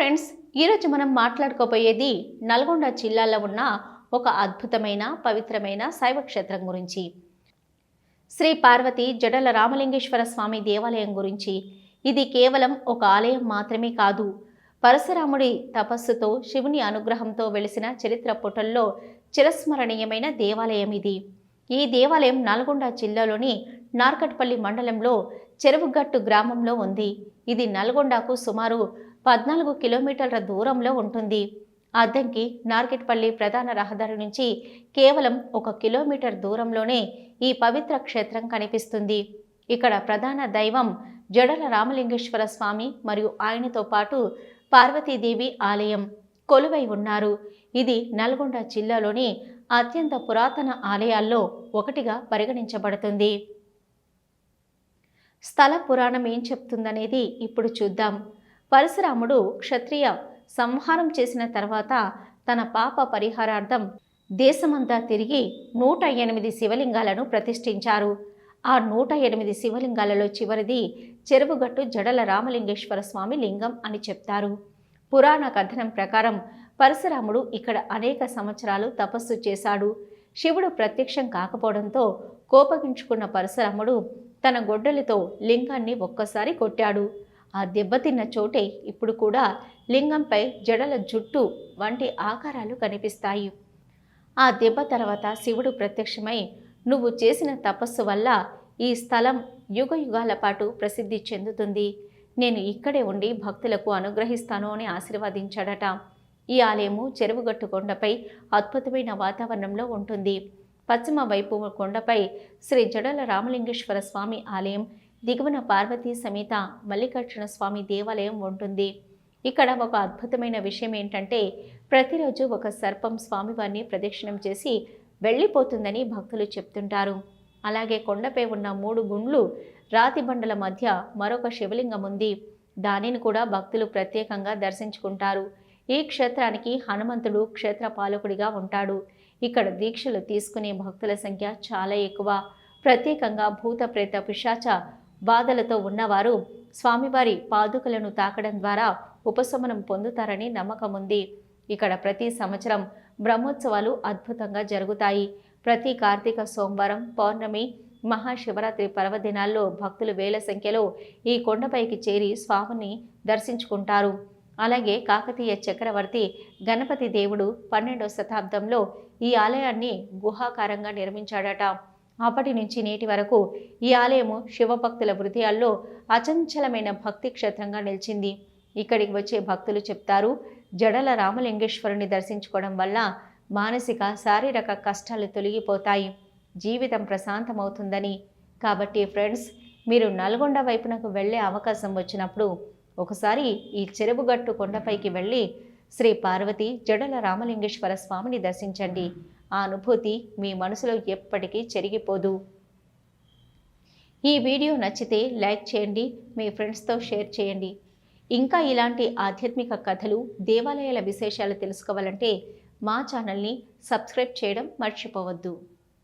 Friends ఈరోజు మనం మాట్లాడుకోబోయేది నల్గొండ జిల్లాలో ఉన్న ఒక అద్భుతమైన పవిత్రమైన శైవ క్షేత్రం గురించి. శ్రీ పార్వతి జడల రామలింగేశ్వర స్వామి దేవాలయం గురించి. ఇది కేవలం ఒక ఆలయం మాత్రమే కాదు. పరశురాముడి తపస్సుతో శివుని అనుగ్రహంతో వెలిసిన చరిత్ర పుటల్లో చిరస్మరణీయమైన దేవాలయం ఇది. ఈ దేవాలయం నల్గొండ జిల్లాలోని నార్కట్పల్లి మండలంలో చెరువుగట్టు గ్రామంలో ఉంది. ఇది నల్గొండకు సుమారు పద్నాలుగు కిలోమీటర్ల దూరంలో ఉంటుంది. అద్దంకి నార్కెట్పల్లి ప్రధాన రహదారి నుంచి కేవలం ఒక కిలోమీటర్ దూరంలోనే ఈ పవిత్ర క్షేత్రం కనిపిస్తుంది. ఇక్కడ ప్రధాన దైవం జడల రామలింగేశ్వర స్వామి మరియు ఆయనతో పాటు పార్వతీదేవి ఆలయం కొలువై ఉన్నారు. ఇది నల్గొండ జిల్లాలోని అత్యంత పురాతన ఆలయాల్లో ఒకటిగా పరిగణించబడుతుంది. స్థల పురాణం ఏం చెప్తుందనేది ఇప్పుడు చూద్దాం. పరశురాముడు క్షత్రియ సంహారం చేసిన తర్వాత తన పాప పరిహారార్థం దేశమంతా తిరిగి నూట ఎనిమిది శివలింగాలను ప్రతిష్ఠించారు. ఆ నూట ఎనిమిది శివలింగాలలో చివరిది చెరువుగట్టు జడల రామలింగేశ్వర స్వామి లింగం అని చెప్తారు. పురాణ కథనం ప్రకారం పరశురాముడు ఇక్కడ అనేక సంవత్సరాలు తపస్సు చేశాడు. శివుడు ప్రత్యక్షం కాకపోవడంతో కోపగించుకున్న పరశురాముడు తన గొడ్డలితో లింగాన్ని ఒక్కసారి కొట్టాడు. ఆ దెబ్బతిన్న చోటే ఇప్పుడు కూడా లింగంపై జడల జుట్టు వంటి ఆకారాలు కనిపిస్తాయి. ఆ దెబ్బ తర్వాత శివుడు ప్రత్యక్షమై నువ్వు చేసిన తపస్సు వల్ల ఈ స్థలం యుగ యుగాల పాటు ప్రసిద్ధి చెందుతుంది. నేను ఇక్కడే ఉండి భక్తులకు అనుగ్రహిస్తాను అని ఆశీర్వదించాడట. ఈ ఆలయము చెరువుగట్టు కొండపై అద్భుతమైన వాతావరణంలో ఉంటుంది. పశ్చిమ వైపు కొండపై శ్రీ జడల రామలింగేశ్వర స్వామి ఆలయం దిగువన పార్వతీ సమేత మల్లికార్జున స్వామి దేవాలయం ఉంటుంది. ఇక్కడ ఒక అద్భుతమైన విషయం ఏంటంటే ప్రతిరోజు ఒక సర్పం స్వామివారిని ప్రదక్షిణం చేసి వెళ్ళిపోతుందని భక్తులు చెప్తుంటారు. అలాగే కొండపై ఉన్న మూడు గుండ్లు రాతి బండల మధ్య మరొక శివలింగం ఉంది. దానిని కూడా భక్తులు ప్రత్యేకంగా దర్శించుకుంటారు. ఈ క్షేత్రానికి హనుమంతుడు క్షేత్ర పాలకుడిగా ఉంటాడు. ఇక్కడ దీక్షలు తీసుకునే భక్తుల సంఖ్య చాలా ఎక్కువ. ప్రత్యేకంగా భూత ప్రేత పిశాచ బాధలతో ఉన్నవారు స్వామివారి పాదుకలను తాకడం ద్వారా ఉపశమనం పొందుతారని నమ్మకం ఉంది. ఇక్కడ ప్రతి సంవత్సరం బ్రహ్మోత్సవాలు అద్భుతంగా జరుగుతాయి. ప్రతి కార్తీక సోమవారం పౌర్ణమి మహాశివరాత్రి పర్వదినాల్లో భక్తులు వేల సంఖ్యలో ఈ కొండపైకి చేరి స్వామిని దర్శించుకుంటారు. అలాగే కాకతీయ చక్రవర్తి గణపతి దేవుడు పన్నెండవ శతాబ్దంలో ఈ ఆలయాన్ని గుహాకారంగా నిర్మించాడట. అప్పటి నుంచి నేటి వరకు ఈ ఆలయము శివభక్తుల హృదయాల్లో అచంచలమైన భక్తి క్షేత్రంగా నిలిచింది. ఇక్కడికి వచ్చే భక్తులు చెప్తారు జడల రామలింగేశ్వరుని దర్శించుకోవడం వల్ల మానసిక శారీరక కష్టాలు తొలగిపోతాయి. జీవితం ప్రశాంతమవుతుందని. కాబట్టి ఫ్రెండ్స్ మీరు నల్గొండ వైపునకు వెళ్ళే అవకాశం వచ్చినప్పుడు ఒకసారి ఈ చెరువుగట్టు కొండపైకి వెళ్ళి శ్రీ పార్వతి జడల రామలింగేశ్వర స్వామిని దర్శించండి. ఆ అనుభూతి మీ మనసులో ఎప్పటికీ చెరిగిపోదు. ఈ వీడియో నచ్చితే లైక్ చేయండి మీ ఫ్రెండ్స్తో షేర్ చేయండి. ఇంకా ఇలాంటి ఆధ్యాత్మిక కథలు దేవాలయాల విశేషాలు తెలుసుకోవాలంటే మా ఛానల్ని సబ్స్క్రైబ్ చేయడం మర్చిపోవద్దు.